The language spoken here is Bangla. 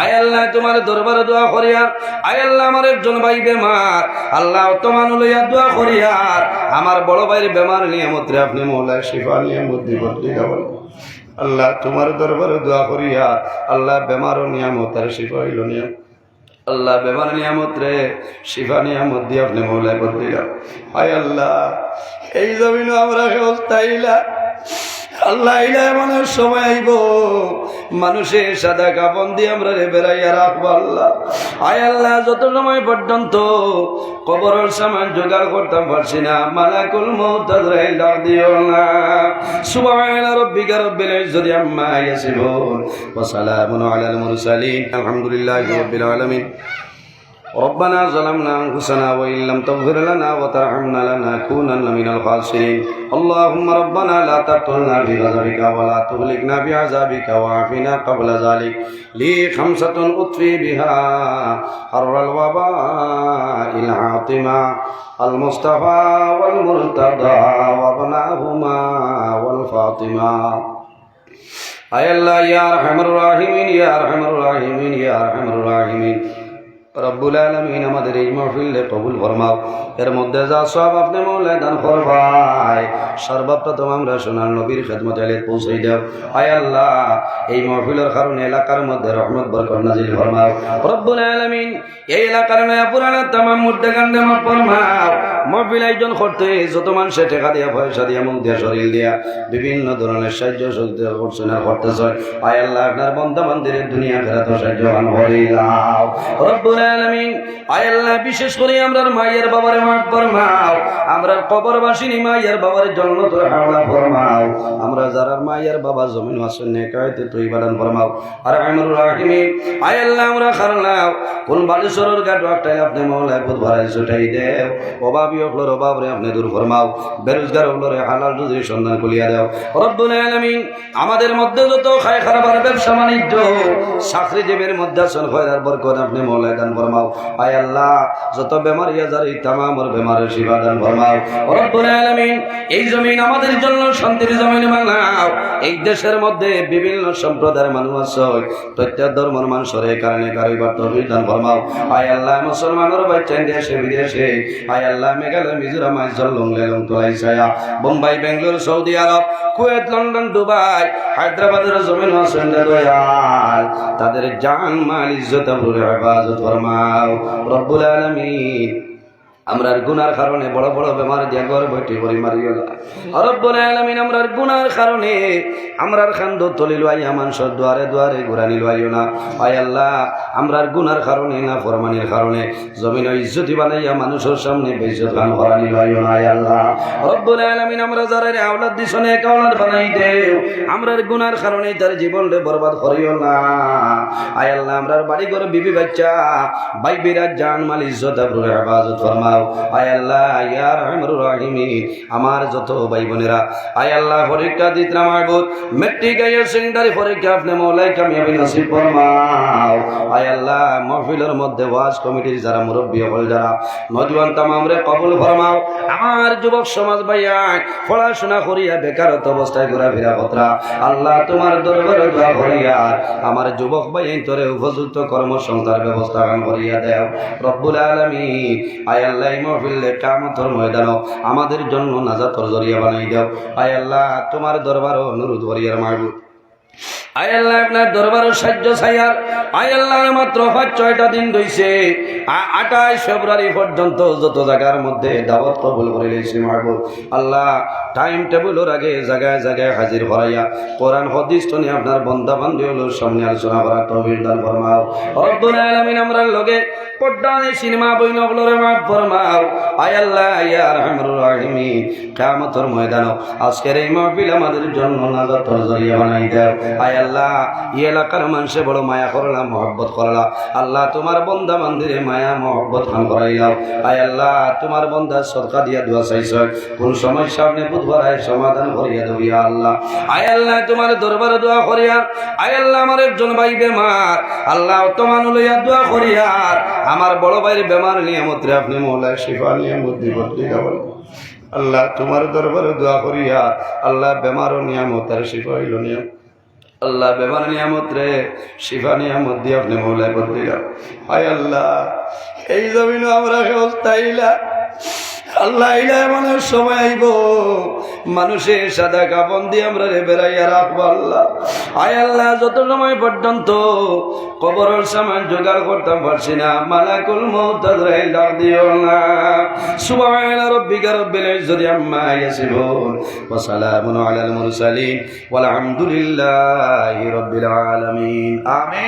আয় আল্লাহ, তোমার দরবারে দোয়া করিয়া, আয় আল্লাহ, আমার একজন ভাই বেমার। আল্লাহ, তোমার লইয়া দোয়া করিয়া, আমার বড় ভাইয়ের বেমার নিয়ামতরে আপনি মৌলায় শিফা নিয়ামত দিবত দিয়া বলেন আল্লাহ, তোমার দরবারে দোয়া করিয়া, আল্লাহ বেমারও নিয়ামত আর শিফা হইল নিয়াম আল্লাহ, বেমার নিয়ামত রে শিফা নিয়ামত দিয়ে আপনি মৌলায় বদলিলা হায় আল্লাহ, এই জমিনও আমরা অবস্থা ইলা আল্লাহ এমনের সময় আইব। মানুষের সাদা কাপন দিয়ে আমরা রে বেড়াইয়া রাখব আল্লাহ। আয় আল্লাহ, যত সময় পর্যন্ত কবরের সামান জোগাড় করতাম পারছি না, মালাকুল দিও না। রব্বিল ইজ্জতি আম্মা আলামিন। ربنا ظلمنا أنفسنا وإن لم تغفر لنا وترحمنا لنكونن من الخاسرين. اللهم ربنا لا تقتلنا بغضبك ولا تهلكنا بعذابك وعافنا قبل ذلك. لي خمسة أطفي بها. حر الوباء العاطمة. المصطفى والمرتضى وابناهما والفاطمة. أي الله يا أرحم الراحمين يا أرحم الراحمين يا أرحم الراحمين. রব্বুল আলমিন আমাদের এই মহফিলে কবুল ফরমাও এর মধ্যে যা সব আপনি দান সর্বপ্রথম আমরা সোনার নবীর খেদমত পৌঁছাই দেও আয় আল্লাহ, এই মহফিলের কারণে এলাকার মধ্যে রহমত নাজিল ফরমাও রব্বুল আলমিন, এই এলাকার তামাম মুদ্দে কান্দে ফরমাও মহফিল আয়োজন করতে যত মানুষে টাকা দিয়া, পয়সা দিয়া, মুখ দিয়া, শরীর দিয়া বিভিন্ন ধরনের সাহায্য সহযোগিতা করছেন আর করতেছেন আয় আল্লাহ, আপনার বন্ধ মন্দিরের দুনিয়া ফেরাতে সাহায্যবান হরিলাও রব্বুল বিশেষ করে আমরার মায়ের বাবারে ফরমাও। আমরার কবরবাসিনী মায়ের বাবার জন্য তো হাওলা ফরমাও। আমরা যারা মায়ের বাবা জমিন আসেন তুই বাদান ফরমাও। আর আয় আল্লাহ, আমরা খারলাও কোন একটাই আপনি মহলায় বুধ ভরাই ছুটাই দেও। অভাবী অভাব রে আপনি দূর ফরমাও। বেরোজগার হালাল সন্ধান রব্বুল আমাদের মধ্যে যত খায় খারাপের ব্যবসা বাণিজ্য চাকরিজীবীর মধ্যে আছেন খয়রার বরকত আপনি মহলায় দান ফরমাও। আয় আল্লাহ, যত বেমার ইয়াজার তামামর শিবা দান ফরমাও। রব্বুল আলামিন, এই জমিন আমাদের জন্য শান্তির জমিন বানাও। এই দেশের মধ্যে বিভিন্ন সম্প্রদায়ের মানুষ আছে প্রত্যেক ধর্মের মানুষের কারণে কারোবার তহবিল দান ফরমাও। আয় আল্লাহ, মুসলমানের বাচ্চা দেশে, বিদেশে। আয় আল্লাহ, মেঘালয়, মিজোরাম তোলাই ছায়া Bombay, Bengaluru, Saudi Arab, Kuwait, London, Dubai, হায়দ্রাবাদের জমিন তাদের জান, মাল, ইজ্জত হেফাজত ফরমাও। রব্বুল আলামিন। আমরার গুনার কারণে বড় বড় বেমার দিয়া ঘর বইটি করি মারিও না রব্বুল আলামিন, আমরার গুনার কারণে আমরার খান্দ তলি লইয়া মানুষের দুয়ারে দুয়ারে ঘুরানি লইও না। আয় আল্লাহ, আমরার গুনার কারণে না, ফরমানির কারণে জমিন ইজ্জতি বানাইয়া মানুষের সামনে বেইজ্জত খান করানি লইও না, আয় আল্লাহ। রব্বুল আলামিন, আমরা যারা রে আওলাদ দিছনে এক আওলাদ বানাই দেও, আমরার গুনার কারণে তার জীবনরে বরবাদ করিও না। আয় আল্লাহ, আমরার বাড়ি ঘর বিবি বাচ্চা ভাই বিরাট জান মাল ইজ্জত, আবরুর হেফাজত ফরমাও আয় আল্লাহ, ইয়া রহমানুর রাহিমিন। আমার যত ভাই বোনেরা আয় আল্লাহ, পরীক্ষা দিত আমার বোধ মেট্রিক আইয়ার সেকেন্ডারি পরীক্ষা আপনি মৌলাই কামিয়াবি নসিব ফরমাও। আয় আল্লাহ, মহফিলের মধ্যে ওয়াজ কমিটির যারা মুরব্বী হল, যারা নজওয়ান তামামরে কবুল ফরমাও। আমার যুবক সমাজ ভাইয়া, পড়াশোনা করিয়া বেকারত্ব অবস্থায় ঘোরাফেরা কতরা। আল্লাহ তোমার দরবারে দোয়া করিয়া, আমার যুবক ভাই তোরে উপযুক্ত কর্মসংস্থার ব্যবস্থা করিয়া দেও। রব্বুল আলামিন, আয় আল্লাহ আমাদের জন্য নাজাতর জরিয়া বানাই দাও। আয় আল্লাহ, তোমার দরবার অনুরোধ করিয়ার মাগু। আয় আল্লাহ, আপনার দরবারও সাহায্য সাইয়ার আয় আল্লাহ মাত্র পাঁচ ছয়টা দিন রয়েছে আটাইশ ফেব্রুয়ারি পর্যন্ত যত জায়গার মধ্যে দাওয়াত কবুল করে লেছি মাহবুব আল্লাহ টাইম টেবিলের আগে জায়গায় জায়গায় হাজির করাইয়া কোরআন, হদিস নিয়ে আপনার বন্ধা বান্ধব সামনে আলোচনা করা তহবিল দান ফরমাও। রব্বুল আলামিন আমরা লগে পর্দানে সিনেমা বই নগলরে মাফ ফরমাও। আয় আল্লাহ, ইয়া রহমানুর রাহিমিন। কিয়ামতের ময়দান আজকের এই মাহফিল আমাদের জন্য নাজাতর জরিয়া বানাই দাও। আয় আল্লাহ, এই এলাকার মানুষে বড় মায়া করলা, মহব্বত করলা। আল্লাহ, তোমার বন্ধা মন্দিরে মায়া, মহব্বত খান করাইলাও। আয় আল্লাহ, তোমার বন্ধা সদকা দিয়া দোয়া চাইছ। কোন সমস্যা আপনি বুধবার সমাধান করিয়া দেব ইয়া আল্লাহ। আয় আল্লাহ, তোমার দরবারে দোয়া করিয়া। আয় আল্লাহ, আমার একজন ভাই বেমার। আল্লাহ তোমার লইয়া দোয়া করিয়া। আমার বড় ভাইয়ের বেমার নিয়ামত রে আপনি মৌলায় শিফা নিয়ামত দিব আল্লাহ, তোমার দরবারে দোয়া করিয়া আল্লাহ বেমারও নিয়ামত আর শিফা হইল নিয়াম আল্লাহ, বেমার নিয়ামত রে শিফা নিয়ামত দিয়ে আপনি মৌলায় বদলি হায় আল্লাহ, এই জমিন আমরা তাইলা আল্লাহ ইলা এমনের সময় আইব। মানুষের সাদা কাপন দিয়ে আমরা রে বেড়াইয়া রাখব আল্লাহ। আয় আল্লাহ, যত সময় পর্যন্ত কবরের সামান জোগাড় করতাম পারছি না, মালাকুল ডাক দিও না। ইজ্জতি আম্মা আমিন।